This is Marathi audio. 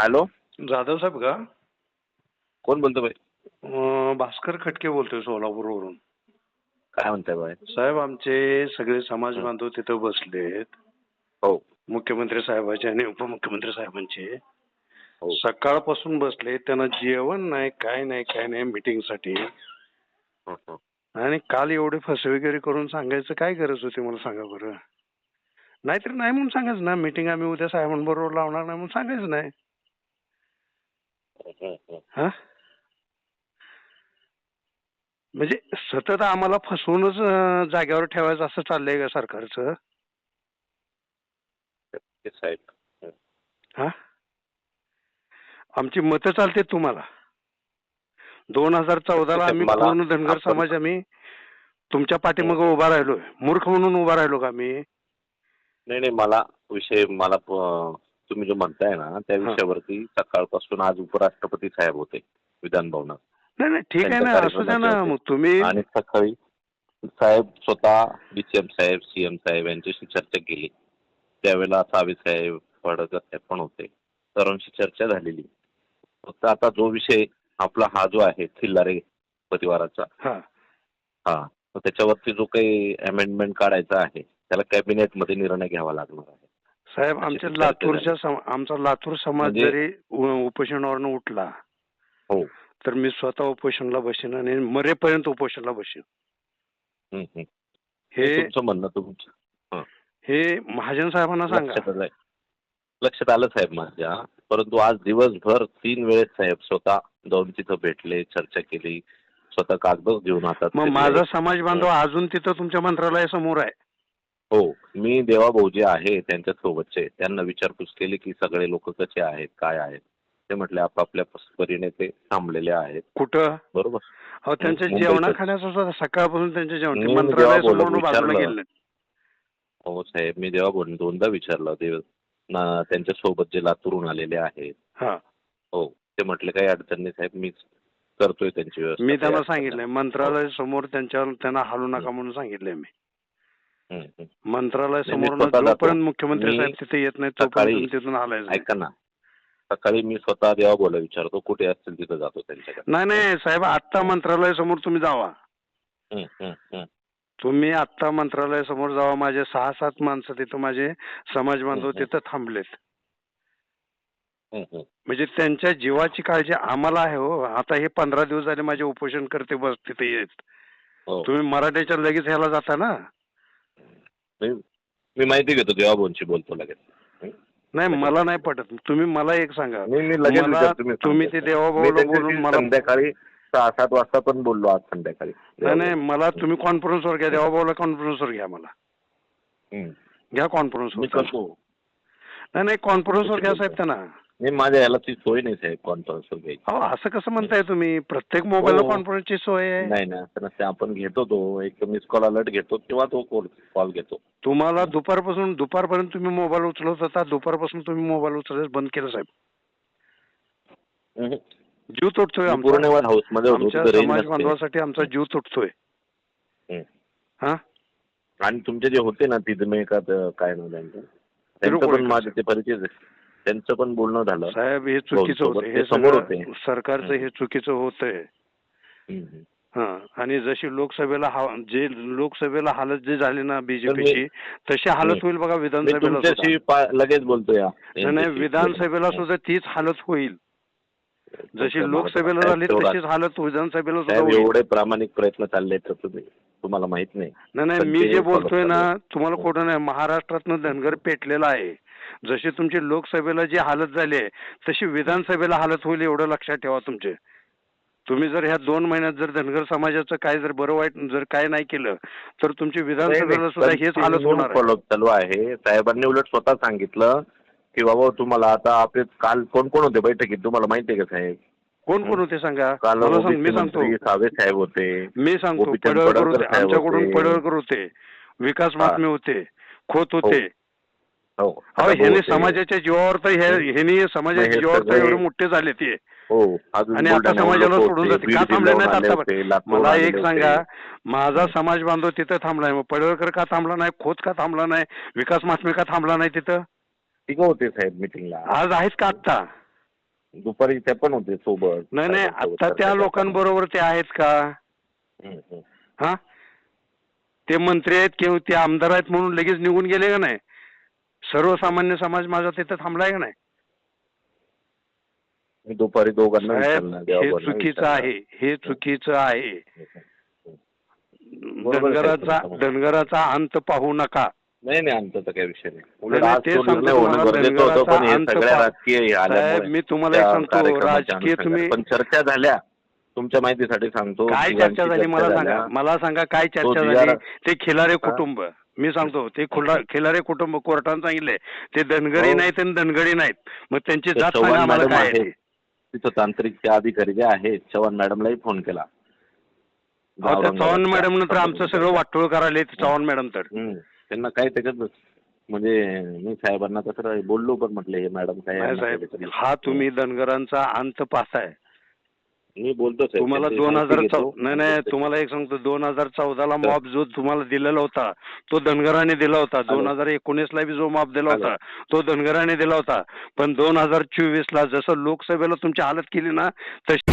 हॅलो? जाधव साहेब का? कोण बोलतो बाई? अं, भास्कर खटके बोलतोय सोलापूरवरून. काय म्हणताय बाई? साहेब आमचे सगळे समाज बांधव तिथं बसलेत. हो. मुख्यमंत्री साहेबांचे आणि उपमुख्यमंत्री साहेबांचे. हो. सकाळपासून बसले त्यांना जेवण नाही काय नाही काय नाही मीटिंगसाठी. हं, हं. आणि काल एवढे फसवेगिरी करून सांगायचं काय गरज होती मला सांगा बरं. नाहीतर नाही म्हणून सांगायचं ना मीटिंग आम्ही उद्या साहेबांबरोबर लावणार नाही म्हणून सांगायचं नाही. हं, हं. हा म्हणजे सतत आम्हाला फसवूनच जागेवर ठेवायचं असं चाललंय का सरकारचं? साहेब हं. हा? आमची मतं चालते तुम्हाला. दोन हजार चौदाला आम्ही पूर्ण धनगर समाज आम्ही तुमच्या पाठीमागे उभा राहिलोय. मूर्ख म्हणून उभा राहिलो का आम्ही? नाही नाही मला विषय मला तुम्ही जो म्हणताय ना त्या विषयावरती सकाळपासून आज उपराष्ट्रपती साहेब होते विधान भवनात. नाही नाही ठीक आहे ना असू द्या ना मग तुम्ही आणि सकाळी साहेब स्वतः डीसीएम साहेब सीएम साहेब यांच्याशी चर्चा केली. त्यावेळेला सावे साहेब फडकर साहेब पण होते. सर्वांशी चर्चा झालेली. फक्त आता जो विषय आपला हा जो आहे थिल्लारे परिवाराचा हा. हा. त्याच्यावरती जो काही अमेंडमेंट काढायचा आहे त्याला कॅबिनेटमध्ये निर्णय घ्यावा लागणार आहे. साहेब आमच्या लातूरच्या सम- आमचा लातूर समाज म्हणजे- जरी उ- उपोषणावरनं उठला हो. तर मी स्वतः उपोषणला बसेन आणि मरेपर्यंत उपोषणला बसेन. हम्म, हम्म. हे तुमचं म्हणणं तुमचं. हे. महाजन साहेबांना सांगा. लक्षात आलंय. लक्षात आलं साहेब माझ्या. परंतु आज दिवसभर तीन वेळेस साहेब स्वतः जाऊन तिथं भेटले चर्चा केली स्वतः कागद घेऊन हातात मग. माझा समाज बांधव अजून तिथं तुमच्या मंत्रालयासमोर आहे. हो मी देवाभाऊ जे आहे त्यांच्या सोबतचे त्यांना विचारपूस केली की सगळे लोक कसे आहेत काय आहेत? ते म्हटले आपापल्या परीने ते थांबलेले आहेत. कुठं? बरोबर. अहो त्यांच्या मुंबईतच. जेवणा खाण्याचं सुद्धा सकाळपासून त्यांच्या जेवण मी मंत्रालयासमोर जेव्हा बोललो, बाजूला विचारलं. गेले हो साहेब मी देवा बोल दोनदा विचारलं. देव ना त्यांच्यासोबत जे लातूरून आलेले आहेत. हा. हो ते म्हटले काही अडचण नाही साहेब मी करतोय त्यांची व्यवस्था. मी त्यांना काही अडचण सांगितलंय मंत्रालय समोर त्यांच्यावर त्यांना हलू नका म्हणून सांगितलंय मी. मंत्रालय समोर. जोपर्यंत मुख्यमंत्री साहेब तिथे येत नाही तोपर्यंत तिथून हलायचं नाही. ऐका ना सकाळी मी स्वतः देवा बोला विचारतो कुठे असतील तिथं जातो त्यांच्याकडे नाही नाही साहेब आत्ता मंत्रालय समोर तुम्ही जावा. तुम्ही आत्ता मंत्रालय समोर जावा माझे सहा सात माणसं तिथं माझे समाज बांधव. तिथं थांबलेत. म्हणजे त्यांच्या जीवाची काळजी आम्हाला आहे हो आता हे पंधरा दिवस झाले माझे उपोषण करते बस तिथे येत हो तुम्ही मराठीच्या लगेच ह्याला जाता ना मी माहिती घेतो देवा बोनशी बोलतो लगेच. नाही मला नाही पटत. तुम्ही मला एक सांगा. मी लगेच तुम्ही. ते देवाभाऊ मी बोलून मला संध्याकाळी सहा सात वाजता पण बोललो आज संध्याकाळी. नाही नाही मला तुम्ही कॉन्फरन्सवर घ्या. देवाभाऊला कॉन्फरन्सवर घ्या मला. घ्या कॉन्फरन्सवर. नाही नाही कॉन्फरन्सवर घ्या साहेब त्यांना. नाही माझ्या याला ती सोय नाही साहेब कॉन्फरन्सवर घ्यायची अहो असं कसं म्हणताय तुम्ही प्रत्येक मोबाईलला हो. कॉन्फरन्सची सोय आहे नाही ना असं नसते आपण घेतो तो एक मिस कॉल अलर्ट घेतो किंवा तो कॉल कॉल घेतो तुम्हाला दुपारपासून दुपारपर्यंत तुम्ही मोबाईल उचलत होता दुपारपासून तुम्ही मोबाईल उचलायचं बंद केलं साहेब हम्म. जीव तुटतोय मी आमचा. पूर्णिमा हाऊसमध्ये होतो आमच्या तिथं रेंज समाज नसते. बांधवासाठी आमचा जीव तुटतोय हम्म. हा आणि तुमचे जे होते ना तिथं का काय नाव त्यांचं त्यांचं कोळीकर पण माझे. ते परिचय त्यांचं पण बोलणं झालं साहेब हे चुकीचं होतं हे समोर होते. सरकारचं. हे चुकीचं होतंय. हा आणि जशी लोकसभेला जे लोकसभेला हालत जे झाली ना बीजेपीची तशी हालत. होईल बघा विधानसभेला लगेच बोलतो या नाही, विधानसभेला सुद्धा तीच हालत होईल जशी लोकसभेला झाली तशीच हालत विधानसभेला सुद्धा एवढे प्रामाणिक प्रयत्न चालले तर तुम्ही तुम्हाला माहीत नाही. नाही नाही मी जे बोलतोय ना. तुम्हाला खोटं नाही. महाराष्ट्रातनं धनगर पेटलेला आहे. जशी तुमची लोकसभेला जी हालत झाली आहे तशी विधानसभेला हालत होईल एवढं लक्षात ठेवा तुमचे. तुम्ही जर ह्या दोन महिन्यात जर धनगर समाजाचं काय जर बरं वाईट जर काय नाही केलं तर तुमची विधानसभेला सुद्धा हेच हालत होणार चालू आहे. साहेबांनी उलट स्वतः सांगितलं की बाबा तुम्हाला आता आपले काल कोण कोण होते बैठकीत? तुम्हाला माहिती आहे का साहेब? कोण कोण होते सांगा? मला सांग मी सांगतो. सावे साहेब होते. मी सांगतो पडळकर होते आमच्याकडून. पडळकर होते. विकास हा. महात्मे होते खोत होते. हो. अहो आता ह्याने. समाजाच्या जीवावर तर हे- ह्यानी समाजाच्या हे जीवावर तर एवढे मोठे झाले ते. हो आणि आता समाजाला सोडून जाते. का थांबले नाहीत आले आता मला एक. सांगा माझा समाज बांधव तिथं थांबलाय मग. पडळकर का थांबला नाही? खोत का थांबला नाही? विकास महात्मे का थांबला नाही तिथं? होते साहेब मिटिंगला आज आहेत का आत्ता? दुपारी ते पण होते सोबत. नाही नाही आता त्या. लोकांबरोबर ते आहेत का. हा? ते मंत्री आहेत किंवा ते आमदार आहेत म्हणून लगेच निघून गेले का नाही? सर्वसामान्य समाज माझा तिथं थांबलाय का नाही? दुपारी दोघांना हे चुकीचं. आहे हे चुकीचं आहे. धनगराचा. धनगराचा अंत पाहू नका. नाही नाही आमचा तर काही विषय नाही उलट नाही, आज ते तो सांगतो निर्णय होणं तुम्हाला गरजेचं होतं धनगराचा पण हे अंत सगळ्या पा- राजकीय साहेब आल्यामुळे मी तुम्हाला एक त्या सांगतो कार्यक्रमाच्या राजकीय अनुषंगाने. तुम्ही पण चर्चा झाल्या तुमच्या माहितीसाठी सांगतो काय तिघांची चर्चा झाली मला सांगा. मला सांगा काय चर्चा झाली ते खिलारे? कुटुंब मी सांगतो ते खुला- खिलारे कुटुंब कोर्टाने सांगितले ते धनगरी हो. नाहीत आणि धनगडी नाहीत मग त्यांची जात चव्हाण सांगा आम्हाला मॅडम काय आहे आहे. तिथं तांत्रिक ते अधिकारी जे आहेत चव्हाण मॅडमलाही फोन केला अहो, त्या चव्हाण. मॅडम तर आमचं सगळं वाटोळ करायला चव्हाण मॅडम तर हम्म. त्यांना काय त्याच्यात म्हणजे मी साहेबांना कसं बोललो पण म्हटलं हे मॅडम काय साहेब हा तुम्ही धनगरांचा अंत पाहताय मी बोलतो तुम्हाला दोन हजार नाही नाही तुम्हाला एक सांगतो दोन हजार चौदाला मॉब जो तुम्हाला दिलेला होता तो धनगराने दिला होता. दोन हजार एकोणीस ला बी जो मॉब दिला होता तो धनगराने दिला होता. पण दोन हजार चोवीस ला जसं लोकसभेला तुमची हालत केली ना तशी